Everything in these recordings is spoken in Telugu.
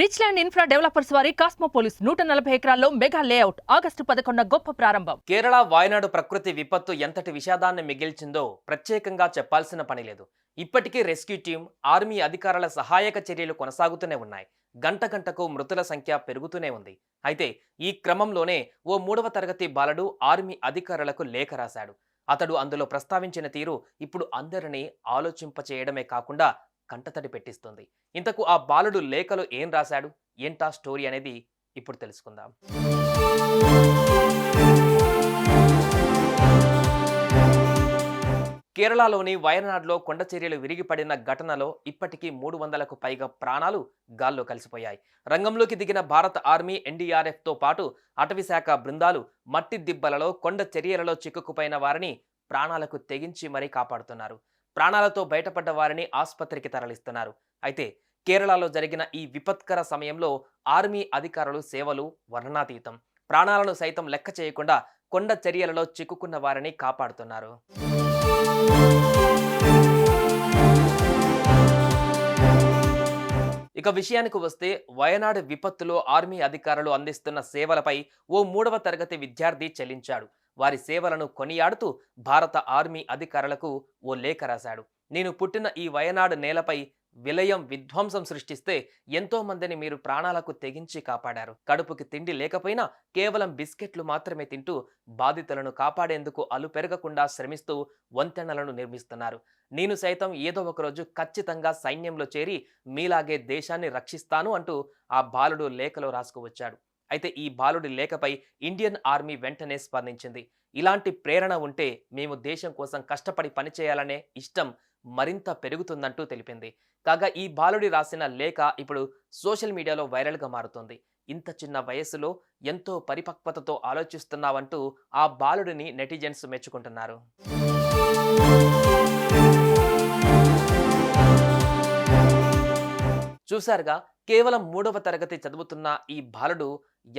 రిచ్ ల్యాండ్ ఇన్ఫ్రా డెవలపర్స్ వారి కాస్మోపోలిస్ నూట నలభై ఎకరాల్లో మెగా లేఅవుట్ ఆగస్టు పదకొండున గొప్ప ప్రారంభం. కేరళ వాయనాడు ప్రకృతి విపత్తు ఎంతటి విషాదాన్ని మిగిల్చిందో ప్రత్యేకంగా చెప్పాల్సిన పని లేదు. ఇప్పటికీ రెస్క్యూ టీం ఆర్మీ అధికారుల సహాయక చర్యలు కొనసాగుతూనే ఉన్నాయి. గంట గంటకు మృతుల సంఖ్య పెరుగుతూనే ఉంది. అయితే ఈ క్రమంలోనే ఓ మూడవ తరగతి బాలుడు ఆర్మీ అధికారులకు లేఖ రాశాడు. అతడు అందులో ప్రస్తావించిన తీరు ఇప్పుడు అందరినీ ఆలోచింపచేయడమే కాకుండా కంటతడి పెట్టిస్తుంది. ఇంతకు ఆ బాలుడు లేఖలో ఏం రాశాడు? ఏంటా స్టోరీ అనేది ఇప్పుడు తెలుసుకుందాం. కేరళలోని వయనాడ్లో కొండ చర్యలు విరిగిపడిన ఘటనలో ఇప్పటికీ మూడు వందలకు పైగా ప్రాణాలు గాల్లో కలిసిపోయాయి. రంగంలోకి దిగిన భారత ఆర్మీ ఎన్డీఆర్ఎఫ్తో పాటు అటవీశాఖ బృందాలు మట్టి దిబ్బలలో కొండ చర్యలలో చిక్కుకుపోయిన వారిని ప్రాణాలకు తెగించి మరీ కాపాడుతున్నారు. ప్రాణాలతో బయటపడ్డ వారిని ఆసుపత్రికి తరలిస్తున్నారు. అయితే కేరళలో జరిగిన ఈ విపత్కర సమయంలో ఆర్మీ అధికారులు సేవలు వర్ణనాతీతం. ప్రాణాలను సైతం లెక్క చేయకుండా కొండ చర్యలలో చిక్కుకున్న వారిని కాపాడుతున్నారు. ఇక విషయానికి వస్తే వయనాడు విపత్తులో ఆర్మీ అధికారులు అందిస్తున్న సేవలపై ఓ మూడవ తరగతి విద్యార్థి చెల్లించాడు. వారి సేవలను కొనియాడుతూ భారత ఆర్మీ అధికారులకు ఓ లేఖ రాశాడు. నేను పుట్టిన ఈ వయనాడు నేలపై విలయం విధ్వంసం సృష్టిస్తే ఎంతో మందిని మీరు ప్రాణాలకు తెగించి కాపాడారు. కడుపుకి తిండి లేకపోయినా కేవలం బిస్కెట్లు మాత్రమే తింటూ బాధితులను కాపాడేందుకు అలు పెరగకుండా శ్రమిస్తూ వంతెనలను నిర్మిస్తున్నారు. నేను సైతం ఏదో ఒకరోజు ఖచ్చితంగా సైన్యంలో చేరి మీలాగే దేశాన్ని రక్షిస్తాను అంటూ ఆ బాలుడు లేఖలో రాసుకువచ్చాడు. అయితే ఈ బాలుడి లేఖపై ఇండియన్ ఆర్మీ వెంటనే స్పందించింది. ఇలాంటి ప్రేరణ ఉంటే మేము దేశం కోసం కష్టపడి పనిచేయాలనే ఇష్టం మరింత పెరుగుతుందంటూ తెలిపింది. కాగా ఈ బాలుడి రాసిన లేఖ ఇప్పుడు సోషల్ మీడియాలో వైరల్గా మారుతుంది. ఇంత చిన్న వయస్సులో ఎంతో పరిపక్వతతో ఆలోచిస్తున్నావంటూ ఆ బాలుడిని నెటిజన్స్ మెచ్చుకుంటున్నారు. చూశారుగా కేవలం మూడవ తరగతి చదువుతున్న ఈ బాలుడు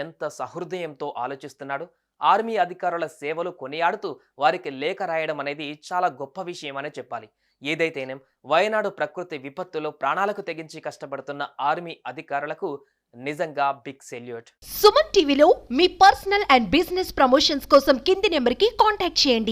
ఎంత సహృదయంతో ఆలోచిస్తున్నాడు. ఆర్మీ అధికారుల సేవలు కొనియాడుతూ వారికి లేఖ రాయడం అనేది చాలా గొప్ప విషయమనే చెప్పాలి. ఏదైతేనేం వయనాడు ప్రకృతి విపత్తులో ప్రాణాలకు తెగించి కష్టపడుతున్న ఆర్మీ అధికారులకు నిజంగా బిగ్ సెల్యూట్. సుమన్ టీవీలో మీ పర్సనల్ అండ్ బిజినెస్ ప్రమోషన్స్ కోసం కింది నెంబర్కి కాంటాక్ట్ చేయండి.